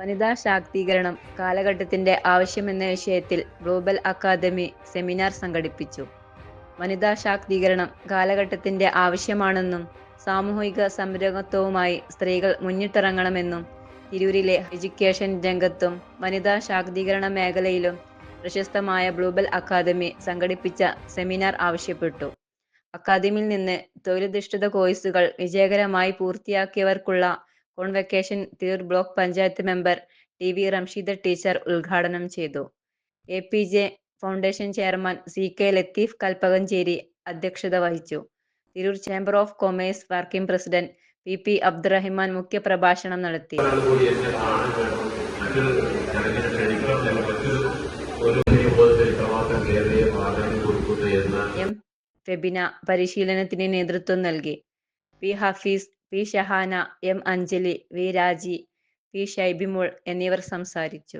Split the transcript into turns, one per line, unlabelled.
വനിതാ ശാക്തീകരണം കാലഘട്ടത്തിന്റെ ആവശ്യമെന്ന വിഷയത്തിൽ ഗ്ലോബൽ അക്കാദമി സെമിനാർ സംഘടിപ്പിച്ചു. വനിതാ ശാക്തീകരണം കാലഘട്ടത്തിന്റെ ആവശ്യമാണെന്നും സാമൂഹിക സംരംഭത്വവുമായി സ്ത്രീകൾ മുന്നിട്ടിറങ്ങണമെന്നും തിരൂരിലെ എഡ്യൂക്കേഷൻ രംഗത്തും വനിതാ ശാക്തീകരണ മേഖലയിലും പ്രശസ്തമായ ഗ്ലോബൽ അക്കാദമി സംഘടിപ്പിച്ച സെമിനാർ ആവശ്യപ്പെട്ടു. അക്കാദമിയിൽ നിന്ന് തൊഴിലധിഷ്ഠിത കോഴ്സുകൾ വിജയകരമായി പൂർത്തിയാക്കിയവർക്കുള്ള കോൺവെക്കേഷൻ തീർ block panchayat member T V Ramsheeda teacher ഉദ്ഘാടനം ചെയ്തു. A P J foundation chairman C K Latheef Kalpakanchery അധ്യക്ഷത വഹിച്ചു. Tirur chamber of commerce working president P P Abdurahiman മുഖ്യപ്രഭാഷണം നടത്തി. എം. ഫെബിന പരിശീലനത്തിന് നേതൃത്വം നൽകി. P. Hafeez P Shahana M Anjali V Raji P Shaibimol എന്നിവർ സംസാരിച്ചു.